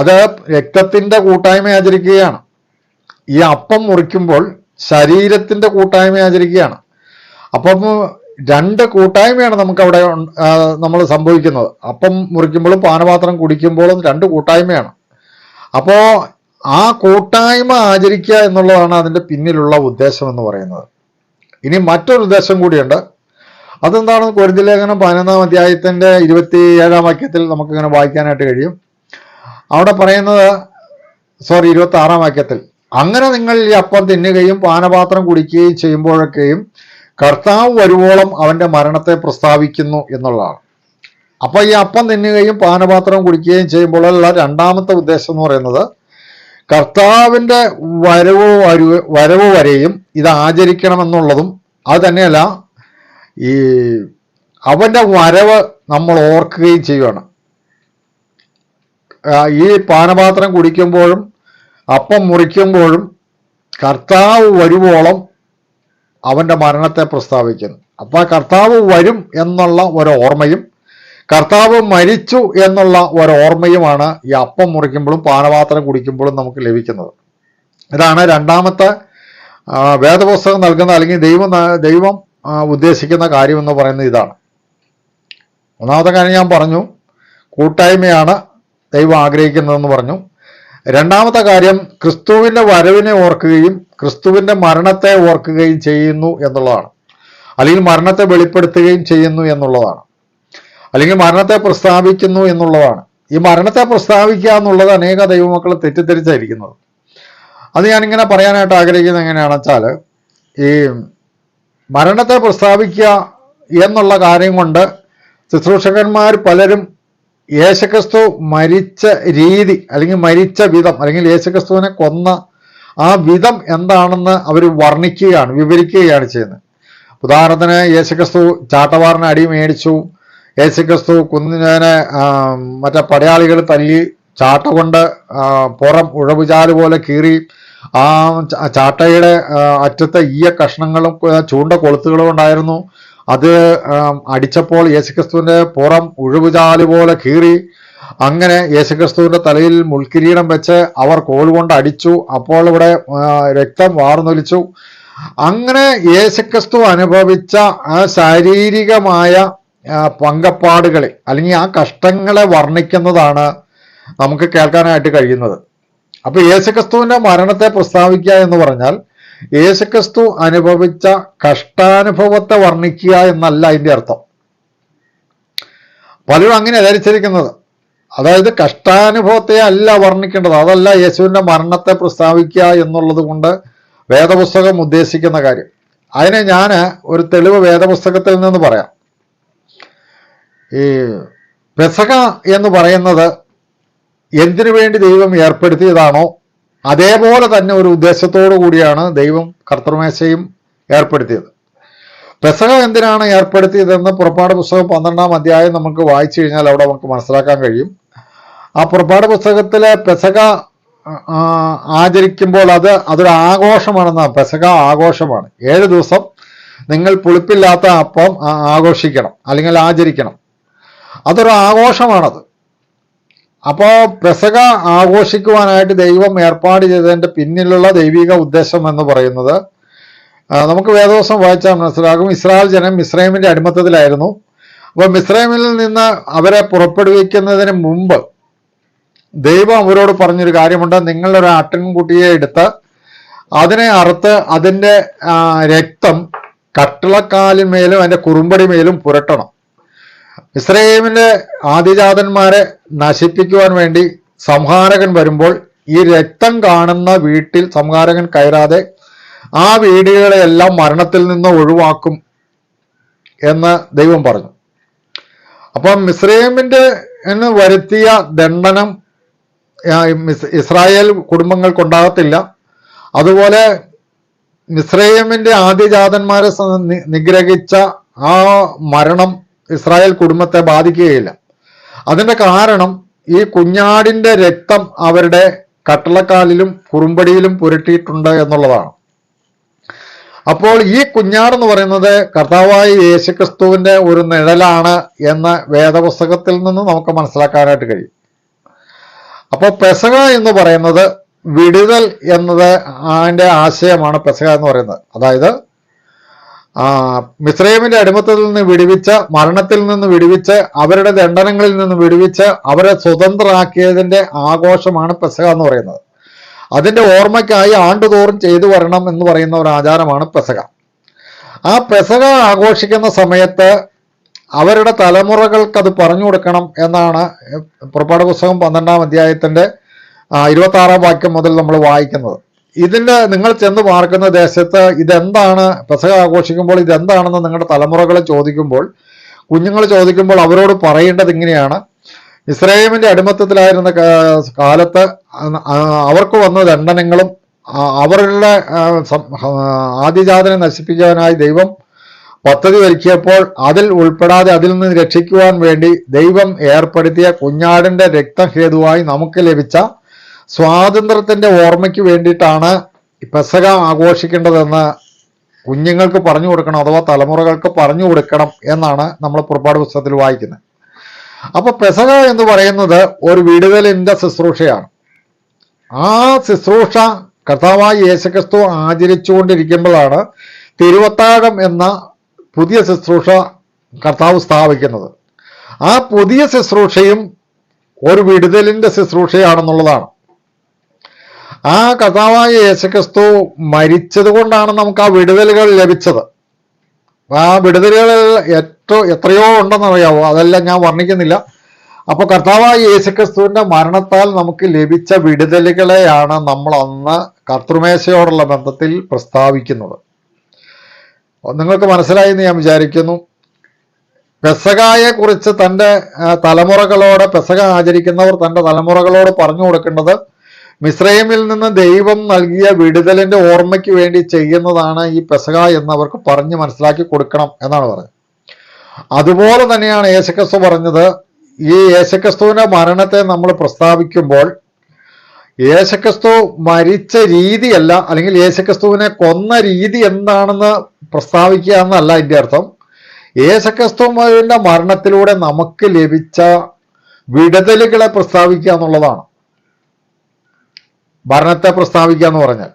അത് രക്തത്തിന്റെ കൂട്ടായ്മ ആചരിക്കുകയാണ്. ഈ അപ്പം മുറിക്കുമ്പോൾ ശരീരത്തിന്റെ കൂട്ടായ്മ ആചരിക്കുകയാണ്. അപ്പം രണ്ട് കൂട്ടായ്മയാണ് നമുക്ക് അവിടെ നമ്മൾ സംഭവിക്കുന്നത്. അപ്പം മുറിക്കുമ്പോഴും പാനപാത്രം കുടിക്കുമ്പോഴും രണ്ട് കൂട്ടായ്മയാണ്. അപ്പോൾ ആ കൂട്ടായ്മ ആചരിക്കുക എന്നുള്ളതാണ് അതിന്റെ പിന്നിലുള്ള ഉദ്ദേശം എന്ന് പറയുന്നത്. ഇനി മറ്റൊരു ഉദ്ദേശം കൂടിയുണ്ട്. അതെന്താണ്? കൊരിന്തി പതിനൊന്നാം അധ്യായത്തിന്റെ ഇരുപത്തി ഏഴാം വാക്യത്തിൽ നമുക്കിങ്ങനെ വായിക്കാനായിട്ട് കഴിയും. അവിടെ പറയുന്നത് സോറി ഇരുപത്തി ആറാം വാക്യത്തിൽ അങ്ങനെ നിങ്ങൾ ഈ അപ്പം തിന്നുകയും പാനപാത്രം കുടിക്കുകയും ചെയ്യുമ്പോഴൊക്കെയും കർത്താവ് വരുവോളം അവന്റെ മരണത്തെ പ്രസ്താവിക്കുന്നു എന്നുള്ളതാണ്. അപ്പോൾ ഈ അപ്പം തിന്നുകയും പാനപാത്രം കുടിക്കുകയും ചെയ്യുമ്പോഴുള്ള രണ്ടാമത്തെ ഉദ്ദേശം എന്ന് പറയുന്നത് കർത്താവിന്റെ വരവ് വരവ് വരെയും ഇത് ആചരിക്കണമെന്നുള്ളതും അത് തന്നെയല്ല ഈ അവന്റെ വരവ് നമ്മൾ ഓർക്കുകയും ചെയ്യുകയാണ് ഈ പാനപാത്രം കുടിക്കുമ്പോഴും അപ്പം മുറിക്കുമ്പോഴും കർത്താവ് വരുവോളം അവന്റെ മരണത്തെ പ്രസ്താവിക്കുന്നു. അപ്പൊ ആ കർത്താവ് വരും എന്നുള്ള ഒരു ഓർമ്മയും കർത്താവ് മരിച്ചു എന്നുള്ള ഒരു ഓർമ്മയുമാണ് ഈ അപ്പം മുറിക്കുമ്പോഴും പാനപാത്രം കുടിക്കുമ്പോഴും നമുക്ക് ലഭിക്കുന്നത്. ഇതാണ് രണ്ടാമത്തെ വേദപുസ്തകം നൽകുന്ന അല്ലെങ്കിൽ ദൈവം ദൈവം ഉദ്ദേശിക്കുന്ന കാര്യം എന്ന് പറയുന്നത് ഇതാണ്. ഒന്നാമത്തെ കാര്യം ഞാൻ പറഞ്ഞു കൂട്ടായ്മയാണ് ദൈവം ആഗ്രഹിക്കുന്നതെന്ന് പറഞ്ഞു. രണ്ടാമത്തെ കാര്യം ക്രിസ്തുവിന്റെ വരവിനെ ഓർക്കുകയും ക്രിസ്തുവിന്റെ മരണത്തെ ഓർക്കുകയും ചെയ്യുന്നു എന്നുള്ളതാണ്. അല്ലെങ്കിൽ മരണത്തെ വെളിപ്പെടുത്തുകയും ചെയ്യുന്നു എന്നുള്ളതാണ്. അല്ലെങ്കിൽ മരണത്തെ പ്രസ്താവിക്കുന്നു എന്നുള്ളതാണ്. ഈ മരണത്തെ പ്രസ്താവിക്കുക എന്നുള്ളത് അനേക ദൈവമക്കൾ തെറ്റിദ്ധരിച്ചായിരിക്കുന്നത്. അത് ഞാനിങ്ങനെ പറയാനായിട്ട് ആഗ്രഹിക്കുന്നത് എങ്ങനെയാണെന്ന് വെച്ചാൽ ഈ മരണത്തെ പ്രസ്താവിക്കുക എന്നുള്ള കാര്യം കൊണ്ട് ശുശ്രൂഷകന്മാർ പലരും യേശുക്രിസ്തു മരിച്ച രീതി അല്ലെങ്കിൽ മരിച്ച വിധം അല്ലെങ്കിൽ യേശുക്രിസ്തുവിനെ കൊന്ന ആ വിധം എന്താണെന്ന് അവർ വർണിക്കുകയാണ് വിവരിക്കുകയാണ് ചെയ്യുന്നത്. ഉദാഹരണത്തിന് യേശുക്രിസ്തു ചാട്ടവാറിന് അടി മേടിച്ചു യേശുക്രിസ്തു കുന്നിനെ മറ്റേ പടയാളികൾ തല്ലി ചാട്ട കൊണ്ട് പുറം ഉഴവുചാൽ പോലെ കീറി ആ ചാട്ടയുടെ അറ്റത്തെ ഈയ കഷ്ണങ്ങളും ചൂണ്ട കൊളുത്തുകളും ഉണ്ടായിരുന്നു. അത് അടിച്ചപ്പോൾ യേശുക്രിസ്തുവിന്റെ പുറം ഉഴുവുചാൽ പോലെ കീറി അങ്ങനെ യേശുക്രിസ്തുവിന്റെ തലയിൽ മുൾക്കിരീടം വെച്ച് അവർ കോൾ കൊണ്ട് അടിച്ചു. അപ്പോൾ ഇവിടെ രക്തം വാർന്നൊലിച്ചു. അങ്ങനെ യേശുക്രിസ്തു അനുഭവിച്ച ആ ശാരീരികമായ പങ്കപ്പാടുകളെ അല്ലെങ്കിൽ ആ കഷ്ടങ്ങളെ വർണിക്കുന്നതാണ് നമുക്ക് കേൾക്കാനായിട്ട് കഴിയുന്നത്. അപ്പൊ യേശുക്രിസ്തുവിന്റെ മരണത്തെ പ്രസ്താവിക്കുക എന്ന് പറഞ്ഞാൽ യേശുക്രിസ്തു അനുഭവിച്ച കഷ്ടാനുഭവത്തെ വർണിക്കുക എന്നല്ല അതിന്റെ അർത്ഥം. പലരും അങ്ങനെ ധരിച്ചിരിക്കുന്നത്. അതായത് കഷ്ടാനുഭവത്തെ അല്ല വർണിക്കേണ്ടത് അതല്ല യേശുവിന്റെ മരണത്തെ പ്രസ്താവിക്കുക എന്നുള്ളത് കൊണ്ട് വേദപുസ്തകം ഉദ്ദേശിക്കുന്ന കാര്യം. അതിനെ ഞാൻ ഒരു തെളിവ് വേദപുസ്തകത്തിൽ നിന്ന് പറയാം. ഈ പെസക എന്ന് പറയുന്നത് എന്തിനു വേണ്ടി ദൈവം ഏർപ്പെടുത്തിയതാണോ അതേപോലെ തന്നെ ഒരു ഉദ്ദേശത്തോടു കൂടിയാണ് ദൈവം കർത്തൃമേശയും ഏർപ്പെടുത്തിയത്. പെസക എന്തിനാണ് ഏർപ്പെടുത്തിയതെന്ന് പുറപ്പാട് പുസ്തകം പന്ത്രണ്ടാം അധ്യായം നമുക്ക് വായിച്ചു കഴിഞ്ഞാൽ അവിടെ നമുക്ക് മനസ്സിലാക്കാൻ കഴിയും. ആ പുറപ്പാട് പുസ്തകത്തിലെ പെസക ആചരിക്കുമ്പോൾ അത് അതൊരു ആഘോഷമാണെന്ന പെസക ആഘോഷമാണ്. ഏഴ് ദിവസം നിങ്ങൾ പുളിപ്പില്ലാത്ത അപ്പം ആഘോഷിക്കണം അല്ലെങ്കിൽ ആചരിക്കണം. അതൊരു ആഘോഷമാണത്. അപ്പോൾ പെസക ആഘോഷിക്കുവാനായിട്ട് ദൈവം ഏർപ്പാട് ചെയ്തതിന്റെ പിന്നിലുള്ള ദൈവിക ഉദ്ദേശം എന്ന് പറയുന്നത് നമുക്ക് വേദോസം വായിച്ചാൽ മനസ്സിലാകും. ഇസ്രായേൽ ജനം മിസ്രൈമിന്റെ അടിമത്തത്തിലായിരുന്നു. അപ്പോൾ മിസ്രൈമിൽ നിന്ന് അവരെ പുറപ്പെടുവിക്കുന്നതിന് മുമ്പ് ദൈവം അവരോട് പറഞ്ഞൊരു കാര്യമുണ്ട്. നിങ്ങളൊരു ആട്ടിൻകുട്ടിയെ എടുത്ത് അതിനെ അറുത്ത് അതിന്റെ രക്തം കട്ടിളക്കാലിന്മേലും അതിന്റെ കുറുമ്പടിമേലും പുരട്ടണം. ഇസ്രയേമിന്റെ ആദിജാതന്മാരെ നശിപ്പിക്കുവാൻ വേണ്ടി സംഹാരകൻ വരുമ്പോൾ ഈ രക്തം കാണുന്ന വീട്ടിൽ സംഹാരകൻ കയറാതെ ആ വീടുകളെയെല്ലാം മരണത്തിൽ നിന്ന് ഒഴിവാക്കും എന്ന് ദൈവം പറഞ്ഞു. അപ്പം മിസ്രൈമിന്റെ എന്ന് വരുത്തിയ ദണ്ഡനം ഇസ്രായേൽ കുടുംബങ്ങൾക്കുണ്ടാകത്തില്ല. അതുപോലെ മിസ്രൈമിന്റെ ആദ്യജാതന്മാരെ നിഗ്രഹിച്ച ആ മരണം ഇസ്രായേൽ കുടുംബത്തെ ബാധിക്കുകയില്ല. അതിന്റെ കാരണം ഈ കുഞ്ഞാടിന്റെ രക്തം അവരുടെ കട്ടളക്കാലിലും കുറുമ്പടിയിലും പുരട്ടിയിട്ടുണ്ട് എന്നുള്ളതാണ്. അപ്പോൾ ഈ കുഞ്ഞാടെന്ന് പറയുന്നത് കർത്താവായ യേശുക്രിസ്തുവിന്റെ ഒരു നിഴലാണ് എന്ന് വേദപുസ്തകത്തിൽ നിന്ന് നമുക്ക് മനസ്സിലാക്കാനായിട്ട് കഴിയും. അപ്പോൾ പെസക എന്ന് പറയുന്നത് വിടുതൽ എന്നത് അതിന്റെ ആശയമാണ് പെസക എന്ന് പറയുന്നത്. അതായത് മിസ്രൈമിന്റെ അടിമത്തത്തിൽ നിന്ന് വിടുവിച്ച് മരണത്തിൽ നിന്ന് വിടുവിച്ച് അവരുടെ ദണ്ഡനങ്ങളിൽ നിന്ന് വിടുവിച്ച് അവരെ സ്വതന്ത്രരാക്കിയതിന്റെ ആഘോഷമാണ് പെസക എന്ന് പറയുന്നത്. അതിന്റെ ഓർമ്മയ്ക്കായി ആണ്ടുതോറും ചെയ്തു വരണം എന്ന് പറയുന്ന ഒരു ആചാരമാണ് പെസക ആ പെസക ആഘോഷിക്കുന്ന സമയത്ത് അവരുടെ തലമുറകൾക്ക് അത് പറഞ്ഞു കൊടുക്കണം എന്നാണ് പുറപ്പാട് പുസ്തകം പന്ത്രണ്ടാം അധ്യായത്തിന്റെ ഇരുപത്തി ആറാം വാക്യം മുതൽ നമ്മൾ വായിക്കുന്നത്. ഇതിന്റെ നിങ്ങൾ ചെന്ന് പാർക്കുന്ന ദേശത്ത് ഇതെന്താണ്? പെസക ആഘോഷിക്കുമ്പോൾ ഇതെന്താണെന്ന് നിങ്ങളുടെ തലമുറകളെ ചോദിക്കുമ്പോൾ കുഞ്ഞുങ്ങൾ ചോദിക്കുമ്പോൾ അവരോട് പറയേണ്ടത് ഇങ്ങനെയാണ്. ഇസ്രായേമിന്റെ അടിമത്തത്തിലായിരുന്ന കാലത്ത് അവർക്ക് വന്ന ദണ്ഡനങ്ങളും അവരുടെ ആദ്യജാതനെ നശിപ്പിക്കാനായി ദൈവം പദ്ധതി ഒരുക്കിയപ്പോൾ അതിൽ ഉൾപ്പെടാതെ അതിൽ നിന്ന് രക്ഷിക്കുവാൻ വേണ്ടി ദൈവം ഏർപ്പെടുത്തിയ കുഞ്ഞാടിന്റെ രക്തഹേതുവായി നമുക്ക് ലഭിച്ച സ്വാതന്ത്ര്യത്തിന്റെ ഓർമ്മയ്ക്ക് വേണ്ടിയിട്ടാണ് പെസക ആഘോഷിക്കേണ്ടതെന്ന് കുഞ്ഞുങ്ങൾക്ക് പറഞ്ഞു കൊടുക്കണം അഥവാ തലമുറകൾക്ക് പറഞ്ഞു കൊടുക്കണം എന്നാണ് നമ്മൾ പുറപ്പാട് പുസ്തകത്തിൽ വായിക്കുന്നത്. അപ്പോൾ പെസക എന്ന് പറയുന്നത് ഒരു വിടുതലിന്റെ ശുശ്രൂഷയാണ്. ആ ശുശ്രൂഷ കർത്താവായ യേശുക്രിസ്തു ആചരിച്ചുകൊണ്ടിരിക്കുമ്പോഴാണ് തിരുവത്താഴം എന്ന പുതിയ ശുശ്രൂഷ കർത്താവ് സ്ഥാപിക്കുന്നത്. ആ പുതിയ ശുശ്രൂഷയും ഒരു വിടുതലിന്റെ ശുശ്രൂഷയാണെന്നുള്ളതാണ്. ആ കർത്താവായ യേശുക്രിസ്തു മരിച്ചത് കൊണ്ടാണ് നമുക്ക് ആ വിടുതലുകൾ ലഭിച്ചത്. ആ വിടുതലുകൾ ഏറ്റവും എത്രയോ ഉണ്ടെന്നറിയാവോ? അതെല്ലാം ഞാൻ വർണിക്കുന്നില്ല. അപ്പോൾ കർത്താവായ യേശുക്രിസ്തുവിന്റെ മരണത്താൽ നമുക്ക് ലഭിച്ച വിടുതലുകളെയാണ് നമ്മൾ അന്ന് കർത്തൃമേശയോടുള്ള ബന്ധത്തിൽ പ്രസ്താവിക്കുന്നത്. നിങ്ങൾക്ക് മനസ്സിലായി എന്ന് ഞാൻ വിചാരിക്കുന്നു. പെസകായെ കുറിച്ച് തന്റെ തലമുറകളോട് പെസക ആചരിക്കുന്നവർ തന്റെ തലമുറകളോട് പറഞ്ഞു കൊടുക്കേണ്ടത് മിസ്രൈമിൽ നിന്ന് ദൈവം നൽകിയ വിടുതലിന്റെ ഓർമ്മയ്ക്ക് വേണ്ടി ചെയ്യുന്നതാണ് ഈ പെസക എന്നവർക്ക് പറഞ്ഞ് മനസ്സിലാക്കി കൊടുക്കണം എന്നാണ് പറഞ്ഞത്. അതുപോലെ തന്നെയാണ് യേശുക്രിസ്തു പറഞ്ഞത് ഈ യേശുക്രിസ്തുവിന്റെ മരണത്തെ നമ്മൾ പ്രസ്താവിക്കുമ്പോൾ യേശുക്രിസ്തു മരിച്ച രീതിയല്ല അല്ലെങ്കിൽ യേശുക്രിസ്തുവിനെ കൊന്ന രീതി എന്താണെന്ന് പ്രസ്താവിക്കുക എന്നല്ല ഇതിന്റെ അർത്ഥം. യേശുക്രിസ്തുവിന്റെ മരണത്തിലൂടെ നമുക്ക് ലഭിച്ച വിടുതലുകളെ പ്രസ്താവിക്കുക എന്നുള്ളതാണ്. ഭരണത്തെ പ്രസ്താവിക്കുക എന്ന് പറഞ്ഞാൽ.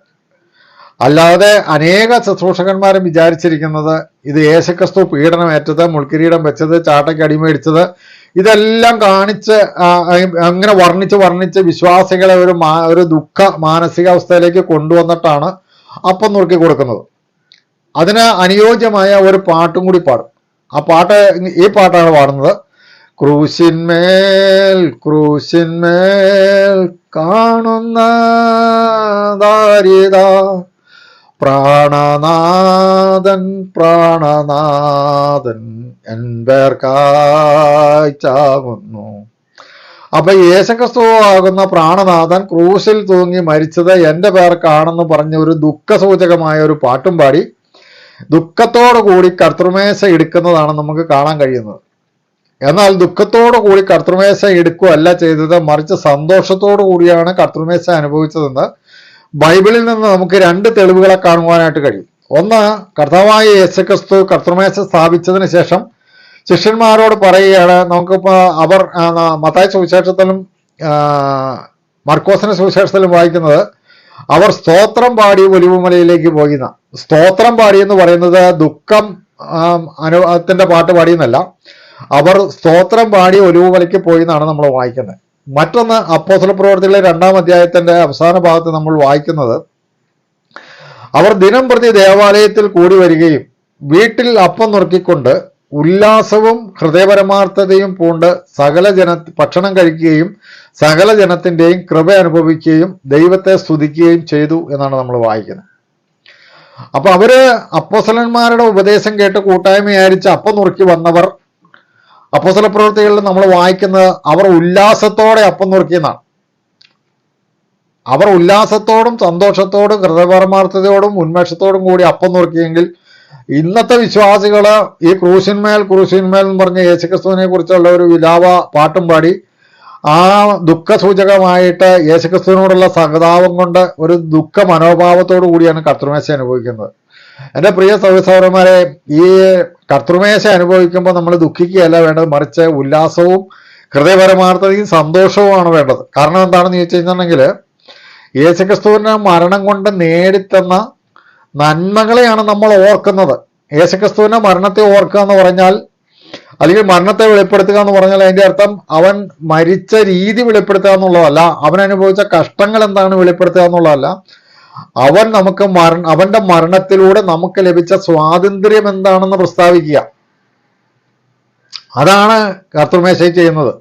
അല്ലാതെ അനേക ശുശ്രൂഷകന്മാരും വിചാരിച്ചിരിക്കുന്നത് ഇത് യേശുക്രിസ്തു പീഡനമേറ്റത് മുൾക്കിരീടം വെച്ചത് ചാട്ടയ്ക്ക് അടിമേടിച്ചത് ഇതെല്ലാം കാണിച്ച് അങ്ങനെ വർണിച്ച് വർണിച്ച് വിശ്വാസികളെ ഒരു മാ- ഒരു ദുഃഖ മാനസികാവസ്ഥയിലേക്ക് കൊണ്ടുവന്നിട്ടാണ് അപ്പം നുറുക്കി കൊടുക്കുന്നത്. അതിന് അനുയോജ്യമായ ഒരു പാട്ടും കൂടി പാടും. ആ പാട്ട് ഈ പാട്ടാണ് പാടുന്നത്. ക്രൂശിന്മേൽ ക്രൂശിന്മേൽ കാണുന്ന ദാരിത പ്രാണനാഥൻ പ്രാണനാഥൻ പേർ ചാകുന്നു അപ്പൊ യേശുക്രിസ്തു ആകുന്ന പ്രാണനാഥൻ ക്രൂശിൽ തൂങ്ങി മരിച്ചത് എന്റെ പേർക്കാണെന്ന് പറഞ്ഞ ഒരു ദുഃഖസൂചകമായ ഒരു പാട്ടും പാടി ദുഃഖത്തോടു കൂടി കർത്തൃമേശ എടുക്കുന്നതാണ് നമുക്ക് കാണാൻ കഴിയുന്നത്. എന്നാൽ ദുഃഖത്തോടു കൂടി കർത്തൃമേശ എടുക്കുകയല്ല ചെയ്തത് മറിച്ച് സന്തോഷത്തോടു കൂടിയാണ് കർത്തൃമേശ അനുഭവിച്ചതെന്ന് ബൈബിളിൽ നിന്ന് നമുക്ക് രണ്ട് തെളിവുകളെ കാണുവാനായിട്ട് കഴിയും. ഒന്ന് കർത്താവായ യേശുക്രിസ്തു കർത്തൃമേശ സ്ഥാപിച്ചതിന് ശേഷം ശിഷ്യന്മാരോട് പറയുകയാണ് നമുക്കിപ്പോൾ അവർ മത്തായ സുവിശേഷത്തിലും മർക്കോസിന്റെ സുവിശേഷത്തിലും വായിക്കുന്നത് അവർ സ്തോത്രം പാടി ഒലിവുമലയിലേക്ക് പോയിന്ന. സ്തോത്രം പാടി എന്ന് പറയുന്നത് ദുഃഖം അനുഭവത്തിന്റെ പാട്ട് പാടിയെന്നല്ല. അവർ സ്തോത്രം പാടി ഒലിവുമലയ്ക്ക് പോയി എന്നാണ് നമ്മൾ വായിക്കുന്നത്. മറ്റൊന്ന് അപ്പോസല പ്രവർത്തികളിലെ രണ്ടാം അധ്യായത്തിന്റെ അവസാന ഭാഗത്ത് നമ്മൾ വായിക്കുന്നത് അവർ ദിനം പ്രതി ദേവാലയത്തിൽ കൂടി വരികയും വീട്ടിൽ അപ്പം നുറുക്കിക്കൊണ്ട് ഉല്ലാസവും ഹൃദയപരമാർത്ഥതയും പൂണ്ട് സകല ജന ഭക്ഷണം കഴിക്കുകയും സകല ജനത്തിന്റെയും കൃപ അനുഭവിക്കുകയും ദൈവത്തെ സ്തുതിക്കുകയും ചെയ്തു എന്നാണ് നമ്മൾ വായിക്കുന്നത്. അപ്പൊ അവർ അപ്പോസലന്മാരുടെ ഉപദേശം കേട്ട് കൂട്ടായ്മ വിചാരിച്ച് അപ്പം നുറുക്കി വന്നവർ അപ്പോസല പ്രവൃത്തികളിൽ നമ്മൾ വായിക്കുന്നത് അവർ ഉല്ലാസത്തോടെ അപ്പം നുറുക്കിയെന്നാണ്. അവർ ഉല്ലാസത്തോടും സന്തോഷത്തോടും ഹൃദയപരമാർത്ഥതയോടും ഉന്മേഷത്തോടും കൂടി അപ്പം നുറുക്കിയെങ്കിൽ ഇന്നത്തെ വിശ്വാസികൾ ഈ ക്രൂശിന്മേൽ ക്രൂശിന്മേൽ എന്ന് പറഞ്ഞ യേശുക്രിസ്തുവിനെ കുറിച്ചുള്ള ഒരു വിലാപ പാട്ടും പാടി ആ ദുഃഖസൂചകമായിട്ട് യേശുക്രിസ്തുവിനോടുള്ള സഹതാപം കൊണ്ട് ഒരു ദുഃഖ മനോഭാവത്തോടു കൂടിയാണ് കർത്തൃമേശ അനുഭവിക്കുന്നത്. എന്റെ പ്രിയ സഹോദരന്മാരെ ഈ കർത്തൃമേശ അനുഭവിക്കുമ്പോൾ നമ്മൾ ദുഃഖിക്കുകയല്ല വേണ്ടത് മറിച്ച് ഉല്ലാസവും ഹൃദയപരമാർത്ഥതയും സന്തോഷവുമാണ് വേണ്ടത്. കാരണം എന്താണെന്ന് ചോദിച്ചു കഴിഞ്ഞിട്ടുണ്ടെങ്കിൽ യേശുക്രിസ്തുവിനെ മരണം കൊണ്ട് നേടിത്തന്ന നന്മകളെയാണ് നമ്മൾ ഓർക്കുന്നത്. യേശുക്രിസ്തുവിന്റെ മരണത്തെ ഓർക്കുക എന്ന് പറഞ്ഞാൽ അല്ലെങ്കിൽ മരണത്തെ വെളിപ്പെടുത്തുക എന്ന് പറഞ്ഞാൽ അതിന്റെ അർത്ഥം അവൻ മരിച്ച രീതി വെളിപ്പെടുത്തുക എന്നുള്ളതല്ല. അവൻ അനുഭവിച്ച കഷ്ടങ്ങൾ എന്താണ് വെളിപ്പെടുത്തുക എന്നുള്ളതല്ല. അവൻ നമുക്ക് മരണ അവന്റെ മരണത്തിലൂടെ നമുക്ക് ലഭിച്ച സ്വാതന്ത്ര്യം എന്താണെന്ന് പ്രസ്താവിക്കുക. അതാണ് കർത്തൃമേശ ചെയ്യുന്നത്.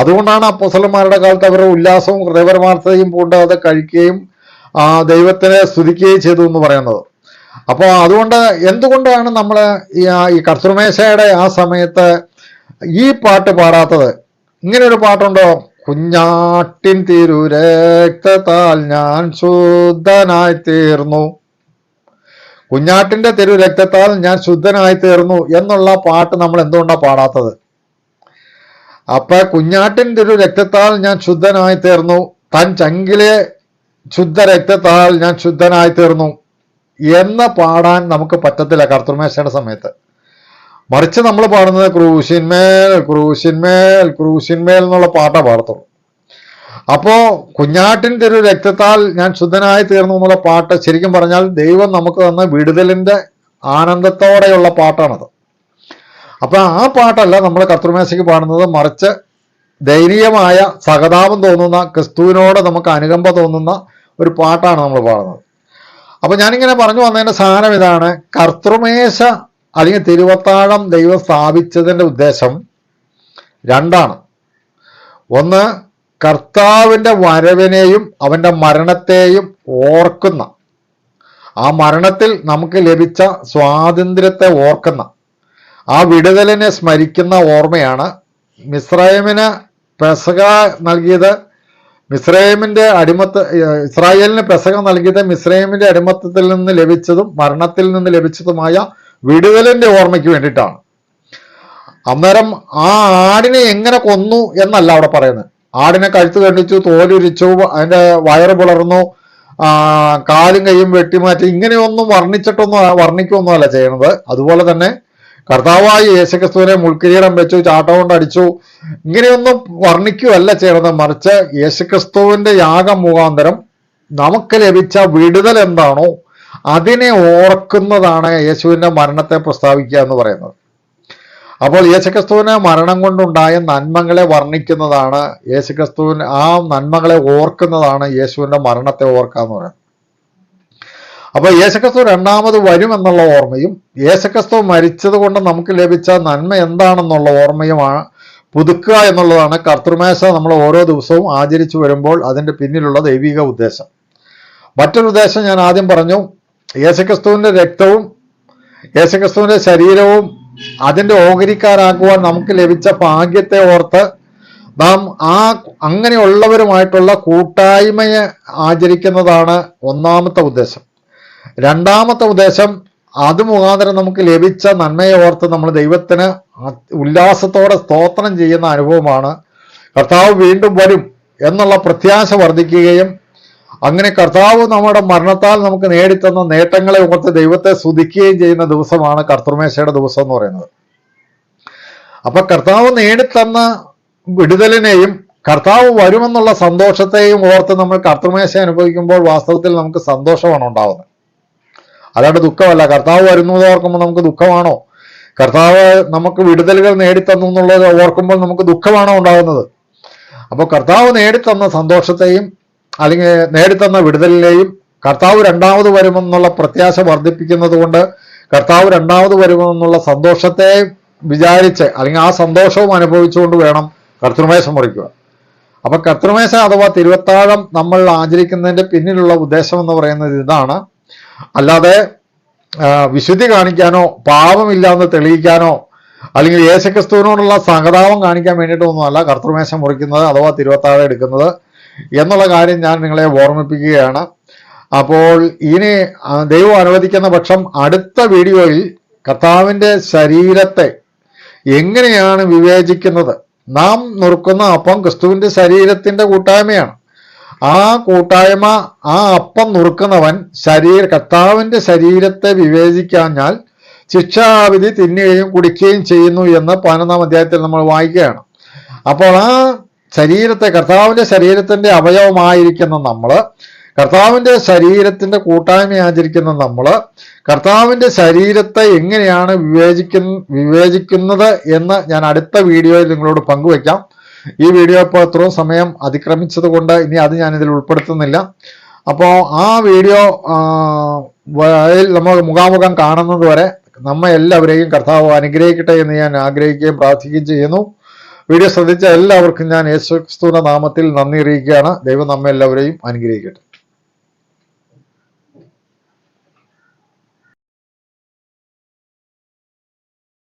അതുകൊണ്ടാണ് അപ്പോസലന്മാരുടെ കാലത്ത് അവരുടെ ഉല്ലാസവും ഹൃദയപരമാർത്ഥതയും പൂണ്ട് അത് കഴിക്കുകയും ആ ദൈവത്തിനെ സ്തുതിക്കുകയും ചെയ്തു എന്ന് പറയുന്നത്. അപ്പോൾ അതുകൊണ്ട് എന്തുകൊണ്ടാണ് നമ്മൾ ഈ കർത്തൃമേശയുടെ ആ സമയത്ത് ഈ പാട്ട് പാടാത്തത്? ഇങ്ങനെ ഒരു പാട്ടുണ്ടോ? കുഞ്ഞാട്ടിൻ തിരുരക്തത്താൽ ഞാൻ ശുദ്ധനായി തീർന്നു. കുഞ്ഞാട്ടിന്റെ തിരുരക്തത്താൽ ഞാൻ ശുദ്ധനായി തീർന്നു എന്നുള്ള പാട്ട് നമ്മൾ എന്തുകൊണ്ടാണ് പാടാത്തത്? അപ്പൊ കുഞ്ഞാട്ടിൻ തിരു രക്തത്താൽ ഞാൻ ശുദ്ധനായി തീർന്നു. തൻ ചങ്കിലെ ശുദ്ധ രക്തത്താൽ ഞാൻ ശുദ്ധനായി തീർന്നു. എന്ന് പാടാൻ നമുക്ക് പറ്റത്തില്ല കർത്തൃമേശയുടെ സമയത്ത്. മറിച്ച് നമ്മൾ പാടുന്നത് ക്രൂശിന്മേൽ ക്രൂശിന്മേൽ ക്രൂശിന്മേൽ എന്നുള്ള പാട്ടാണ് പാടത്തുള്ളൂ. അപ്പോ കുഞ്ഞാട്ടിൻ തിരു രക്തത്താൽ ഞാൻ ശുദ്ധനായി തീർന്നു എന്നുള്ള പാട്ട് ശരിക്കും പറഞ്ഞാൽ ദൈവം നമുക്ക് തന്ന വിടുതലിന്റെ ആനന്ദത്തോടെയുള്ള പാട്ടാണത്. അപ്പൊ ആ പാട്ടല്ല നമ്മൾ കർത്തൃമേശയ്ക്ക് പാടുന്നത്. മറിച്ച് ദയനീയമായ സഹതാപം തോന്നുന്ന ക്രിസ്തുവിനോട് നമുക്ക് അനുകമ്പ തോന്നുന്ന ഒരു പാട്ടാണ് നമ്മൾ പാടുന്നത്. അപ്പൊ ഞാനിങ്ങനെ പറഞ്ഞു വന്നതിന്റെ സാധനം ഇതാണ്. കർത്തൃമേശ അല്ലെങ്കിൽ തിരുവത്താഴം ദൈവം സ്ഥാപിച്ചതിന്റെ ഉദ്ദേശം രണ്ടാണ്. ഒന്ന് കർത്താവിന്റെ വരവിനെയും അവന്റെ മരണത്തെയും ഓർക്കുന്ന. ആ മരണത്തിൽ നമുക്ക് ലഭിച്ച സ്വാതന്ത്ര്യത്തെ ഓർക്കുന്ന. ആ വിടുതലിനെ സ്മരിക്കുന്ന ഓർമ്മയാണ് മിസ്രൈമിന് പെസക നൽകിയത് മിസ്രൈമിന്റെ അടിമത്ത ഇസ്രായേലിന് പെസക നൽകിയത് മിസ്രൈമിന്റെ അടിമത്തത്തിൽ നിന്ന് ലഭിച്ചതും മരണത്തിൽ നിന്ന് ലഭിച്ചതുമായ വിടുതലിന്റെ ഓർമ്മയ്ക്ക് വേണ്ടിയിട്ടാണ്. അന്നേരം ആ ആടിനെ എങ്ങനെ കൊന്നു എന്നല്ല അവിടെ പറയുന്നത്. ആടിനെ കഴുത്ത് കണ്ടിച്ചു തോലുരിച്ചു അതിന്റെ വയറ് പിളർന്നു കാലും കൈയും വെട്ടിമാറ്റി ഇങ്ങനെയൊന്നും വർണിച്ചിട്ടൊന്നും വർണിക്കൊന്നും അല്ല ചെയ്യണത്. അതുപോലെ തന്നെ കർത്താവായി യേശുക്രിസ്തുവിനെ മുൾക്കിരീടം വെച്ചു ചാട്ടം കൊണ്ട് അടിച്ചു ഇങ്ങനെയൊന്നും വർണിക്കുകയല്ല ചെയ്യണത്. മറിച്ച് യേശുക്രിസ്തുവിന്റെ യാഗം മുഖാന്തരം നമുക്ക് ലഭിച്ച വിടുതൽ എന്താണോ അതിനെ ഓർക്കുന്നതാണ് യേശുവിന്റെ മരണത്തെ പ്രസ്താവിക്കുക എന്ന് പറയുന്നത്. അപ്പോൾ യേശുക്രിസ്തുവിന് മരണം കൊണ്ടുണ്ടായ നന്മകളെ വർണിക്കുന്നതാണ് യേശുക്രിസ്തുവിന് ആ നന്മകളെ ഓർക്കുന്നതാണ് യേശുവിന്റെ മരണത്തെ ഓർക്കുക എന്ന് പറയുന്നത്. അപ്പോൾ യേശുക്രിസ്തു രണ്ടാമത് വരും എന്നുള്ള ഓർമ്മയും യേശുക്രിസ്തു മരിച്ചത് കൊണ്ട് നമുക്ക് ലഭിച്ച നന്മ എന്താണെന്നുള്ള ഓർമ്മയുമാണ് പുതുക്കുക എന്നുള്ളതാണ് കർത്തൃമേശ നമ്മൾ ഓരോ ദിവസവും ആചരിച്ചു വരുമ്പോൾ അതിന്റെ പിന്നിലുള്ള ദൈവിക ഉദ്ദേശം. മറ്റൊരു ഉദ്ദേശം ഞാൻ ആദ്യം പറഞ്ഞു യേശുക്രിസ്തുവിന്റെ രക്തവും യേശുക്രിസ്തുവിന്റെ ശരീരവും അതിന്റെ ഓഹരിക്കാരാക്കുവാൻ നമുക്ക് ലഭിച്ച ഭാഗ്യത്തെ ഓർത്ത് നാം ആ അങ്ങനെയുള്ളവരുമായിട്ടുള്ള കൂട്ടായ്മയെ ആചരിക്കുന്നതാണ് ഒന്നാമത്തെ ഉദ്ദേശം. രണ്ടാമത്തെ ഉദ്ദേശം അത് മുഖാന്തരം നമുക്ക് ലഭിച്ച നന്മയെ ഓർത്ത് നമ്മൾ ദൈവത്തിന് ഉല്ലാസത്തോടെ സ്തോത്രം ചെയ്യുന്ന അനുഭവമാണ്. കർത്താവ് വീണ്ടും വരും എന്നുള്ള പ്രത്യാശ വർദ്ധിക്കുകയും അങ്ങനെ കർത്താവ് നമ്മുടെ മരണത്താൽ നമുക്ക് നേടിത്തന്ന നേട്ടങ്ങളെ ഓർത്ത് ദൈവത്തെ സ്തുതിക്കുകയും ചെയ്യുന്ന ദിവസമാണ് കർത്തൃമേശയുടെ ദിവസം എന്ന് പറയുന്നത്. അപ്പൊ കർത്താവ് നേടിത്തന്ന വിടുതലിനെയും കർത്താവ് വരുമെന്നുള്ള സന്തോഷത്തെയും ഓർത്ത് നമ്മൾ കർത്തൃമേശ അനുഭവിക്കുമ്പോൾ വാസ്തവത്തിൽ നമുക്ക് സന്തോഷമാണ് ഉണ്ടാവുന്നത്. അല്ലാണ്ട് ദുഃഖമല്ല. കർത്താവ് വരുന്നത് ഓർക്കുമ്പോൾ നമുക്ക് ദുഃഖമാണോ? കർത്താവ് നമുക്ക് വിടുതലുകൾ നേടിത്തന്നു എന്നുള്ളത് ഓർക്കുമ്പോൾ നമുക്ക് ദുഃഖമാണോ ഉണ്ടാകുന്നത് അപ്പോൾ കർത്താവ് നേടിത്തന്ന സന്തോഷത്തെയും അല്ലെങ്കിൽ നേടിത്തന്ന വിടുതലിനെയും കർത്താവ് രണ്ടാമത് വരുമെന്നുള്ള പ്രത്യാശ വർദ്ധിപ്പിക്കുന്നത് കൊണ്ട് കർത്താവ് രണ്ടാമത് വരുമെന്നുള്ള സന്തോഷത്തെ വിചാരിച്ച് അല്ലെങ്കിൽ ആ സന്തോഷവും അനുഭവിച്ചുകൊണ്ട് വേണം കർത്തൃമേശ മുറിക്കുക അപ്പൊ കർത്തൃമേശ അഥവാ തിരുവത്താഴം നമ്മൾ ആചരിക്കുന്നതിന്റെ പിന്നിലുള്ള ഉദ്ദേശം എന്ന് പറയുന്നത് ഇതാണ്. അല്ലാതെ വിശുദ്ധി കാണിക്കാനോ പാപമില്ല എന്ന് തെളിയിക്കാനോ അല്ലെങ്കിൽ യേശുക്രിസ്തുവിനോടുള്ള സഹതാപം കാണിക്കാൻ വേണ്ടിയിട്ടൊന്നുമല്ല കർത്തൃമേശം മുറിക്കുന്നത് അഥവാ തിരുവത്താഴം എടുക്കുന്നത്. എന്നുള്ള കാര്യം ഞാൻ നിങ്ങളെ ഓർമ്മിപ്പിക്കുകയാണ്. അപ്പോൾ ഇനി ദൈവം അനുവദിക്കുന്ന പക്ഷം അടുത്ത വീഡിയോയിൽ കർത്താവിന്റെ ശരീരത്തെ എങ്ങനെയാണ് വിവേചിക്കുന്നത്? നാം നുറുക്കുന്ന അപ്പം ക്രിസ്തുവിന്റെ ശരീരത്തിന്റെ കൂട്ടായ്മയാണ്. ആ കൂട്ടായ്മ ആ അപ്പം നുറുക്കുന്നവൻ ശരീര കർത്താവിന്റെ ശരീരത്തെ വിവേചിക്കാഞ്ഞാൽ ശിക്ഷാവിധി തിന്നുകയും കുടിക്കുകയും ചെയ്യുന്നു എന്ന് പതിനൊന്നാം അധ്യായത്തിൽ നമ്മൾ വായിക്കുകയാണ്. അപ്പോൾ ആ ശരീരത്തെ കർത്താവിന്റെ ശരീരത്തിന്റെ അവയവമായിരിക്കുന്ന നമ്മൾ കർത്താവിന്റെ ശരീരത്തിന്റെ കൂട്ടായ്മ ആചരിക്കുന്ന നമ്മൾ കർത്താവിന്റെ ശരീരത്തെ എങ്ങനെയാണ് വിവേചിക്കുന്ന വിവേചിക്കുന്നത് എന്ന് ഞാൻ അടുത്ത വീഡിയോയിൽ നിങ്ങളോട് പങ്കുവയ്ക്കാം. ഈ വീഡിയോ ഇപ്പോൾ എത്രയും സമയം അതിക്രമിച്ചത് കൊണ്ട് ഇനി അത് ഞാൻ ഇതിൽ ഉൾപ്പെടുത്തുന്നില്ല. അപ്പോൾ ആ വീഡിയോ നമ്മൾ മുഖാമുഖം കാണുന്നത് വരെ നമ്മ എല്ലാവരെയും കർത്താവ് അനുഗ്രഹിക്കട്ടെ എന്ന് ഞാൻ ആഗ്രഹിക്കുകയും പ്രാർത്ഥിക്കുകയും ചെയ്യുന്നു. വീഡിയോ ശ്രദ്ധിച്ച എല്ലാവർക്കും ഞാൻ യേശുക്രിസ്തുവിന്റെ നാമത്തിൽ നന്ദി അറിയിക്കുകയാണ്. ദൈവം നമ്മെ എല്ലാവരെയും അനുഗ്രഹിക്കട്ടെ.